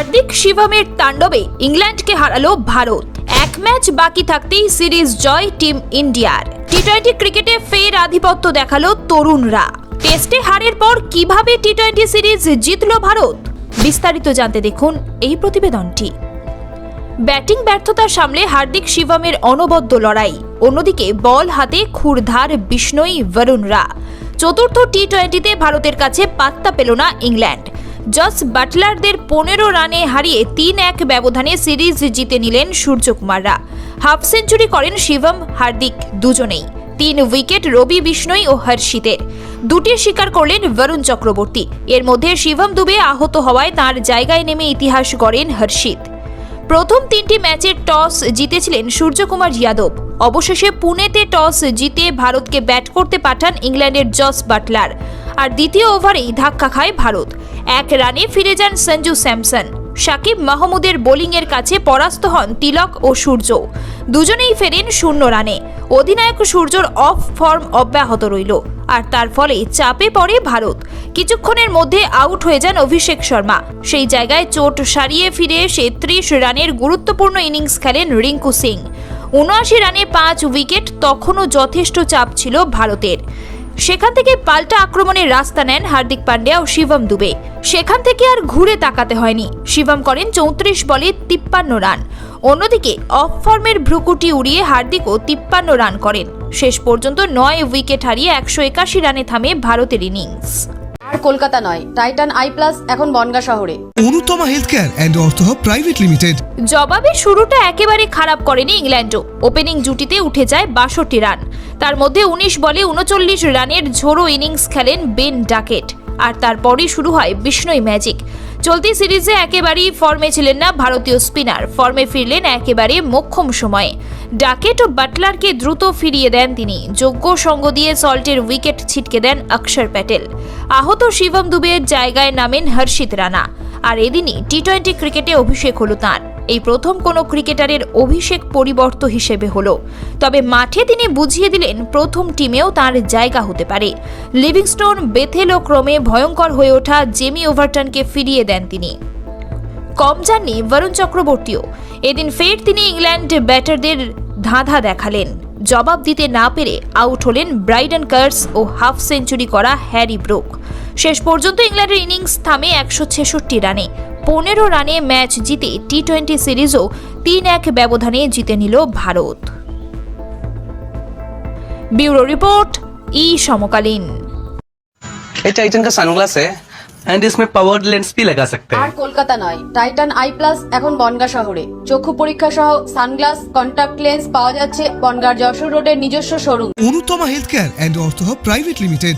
হার্দিক শিবমের তাণ্ডবে ইংল্যান্ডকে হারালো ভারত। এক ম্যাচ বাকি থাকতেই সিরিজ জয় টিম ইন্ডিয়ার। টি টোয়েন্টি ক্রিকেটে ফের আধিপত্য দেখাল তরুণরা। টেস্টে হারের পর কীভাবে টি টোয়েন্টি সিরিজ জিতল ভারত? বিস্তারিত জানতে দেখুন এই প্রতিবেদনটি। ব্যাটিং ব্যর্থতা সামলে হার্দিক শিবমের অনবদ্য লড়াই। অন্যদিকে বল হাতে ক্ষুরধার বিষ্ণই বরুণরা। চতুর্থ টি টোয়েন্টিতে ভারতের কাছে পাত্তা পেল না ইংল্যান্ড। জস বাটলারদের পনেরো রানে হারিয়ে তিন এক ব্যবধানে সিরিজ জিতে নিলেন সূর্যকুমাররা। হাফ সেঞ্চুরি করেন শিবম, হার্দিক দুজনেই। তিন উইকেট রবি বিষ্ণই ও হর্ষিতের। দুটি স্বীকার করলেন বরুণ চক্রবর্তী। এর মধ্যে শিবম দুবে আহত হওয়ায় তার জায়গায় নেমে ইতিহাস গড়েন হর্ষিত। প্রথম তিনটি ম্যাচের টস জিতেছিলেন সূর্যকুমার যাদব। অবশেষে পুনেতে টস জিতে ভারতকে ব্যাট করতে পাঠান ইংল্যান্ডের জস বাটলার। আর দ্বিতীয় ওভারেই ধাক্কা খায় ভারত। এক রানে ফিরে যান সঞ্জু স্যামসন। সাকিব মাহমুদের বোলিংয়ের কাছে পরাস্ত হন তিলক ও সূর্য। দুজনেই ফেরেন শূন্য রানে। অধিনায়ক সূর্যর অফ ফর্ম অব্যাহত রইল। আর তার ফলে চাপে পড়ে ভারত। কিছুক্ষণের মধ্যে আউট হয়ে যান অভিষেক শর্মা। সেই জায়গায় চোট সারিয়ে ফিরে এসে ত্রিশ রানের গুরুত্বপূর্ণ ইনিংস খেলেন রিঙ্কু সিং। উনআশি রানে পাঁচ উইকেট তখনও যথেষ্ট চাপ ছিল ভারতের। সেখান থেকে পাল্টা আক্রমণের রাস্তা নেন হার্দিক পান্ডিয়া ও শিবম দুবে। সেখান থেকে আর ঘুরে তাকাতে হয়নি। শিবম করেন চৌত্রিশ বলে তিপ্পান্ন রান। অন্যদিকে অফ ফর্মের ভ্রুকুটি উড়িয়ে হার্দিকও তিপ্পান্ন রান করেন। শেষ পর্যন্ত নয় উইকেট হারিয়ে একশো একাশি রানে থামে ভারতের ইনিংস আর কলকাতা নয়। টাইটান আই প্লাস এখন বনগা শহরে। Anutama health care and Artha private limited জবাবে শুরুটা একেবারে খারাপ করেনি ইংল্যান্ডও। ওপেনিং জুটিতে উঠে যায় বাষট্টি রান। তার মধ্যে উনিশ বলে উনচল্লিশ রানের ঝোড়ো ইনিংস খেলেন বেন ডাকেট। আর তারপরই শুরু হয় বিষ্ণই ম্যাজিক চলতি সিরিজে একেবারেই ফর্মে ছিলেন না ভারতীয় স্পিনার ফর্মে ফিরলেন একেবারে মোক্ষম সময়ে। ডাকেট ও বাটলারকে দ্রুত ফিরিয়ে দেন তিনি। যোগ্য সঙ্গ দিয়ে সল্টের উইকেট ছিটকে দেন অক্ষর প্যাটেল। আহত শিবম দুবের জায়গায় নামেন হর্ষিত রানা। আর এদিনই টি টোয়েন্টি ক্রিকেটে অভিষেক হলো তাঁর। এই প্রথম কোনো ক্রিকেটারের অভিষেক পরিবর্ত হিসেবে হলো। তবে মাঠে তিনি বুঝিয়ে দিলেন প্রথম টিমেও তার জায়গা হতে পারে। লিভিংস্টোন বেথেল ক্রমে ভয়ঙ্কর হয়ে ওঠা জেমি ওভারটনকে ফিরিয়ে দেন তিনি। কম যাননি বরুণ চক্রবর্তীও। এদিন ফের তিনি ইংল্যান্ড ব্যাটারদের ধাঁধা দেখালেন। জবাব দিতে না পেরে আউট হলেন ব্রাইডন কার্স ও হাফ সেঞ্চুরি করা হ্যারি ব্রুক। শেষ পর্যন্ত ইংল্যান্ডের ইনিংস থামে একশো ছেষট্টি রানে। পনেরো রানে ম্যাচ জিতে টি টোয়েন্টি সিরিজও তিন এক ব্যবধানে জিতে নিল ভারত ব্যুরো রিপোর্ট ই সমকালীন ये टाइटन का सनग्लास है एंड इसमें पावर्ड लेंस भी लगा सकते আর हैं কলকাতা নয় টাইটান আই প্লাস এখন বনগা শহরে চক্ষু পরীক্ষা সহ সানগ্লাস কন্টাক্ট লেন্স পাওয়া যাচ্ছে বনগার যশোর রোডের নিজস্ব showroom Anutama health care and Artha private limited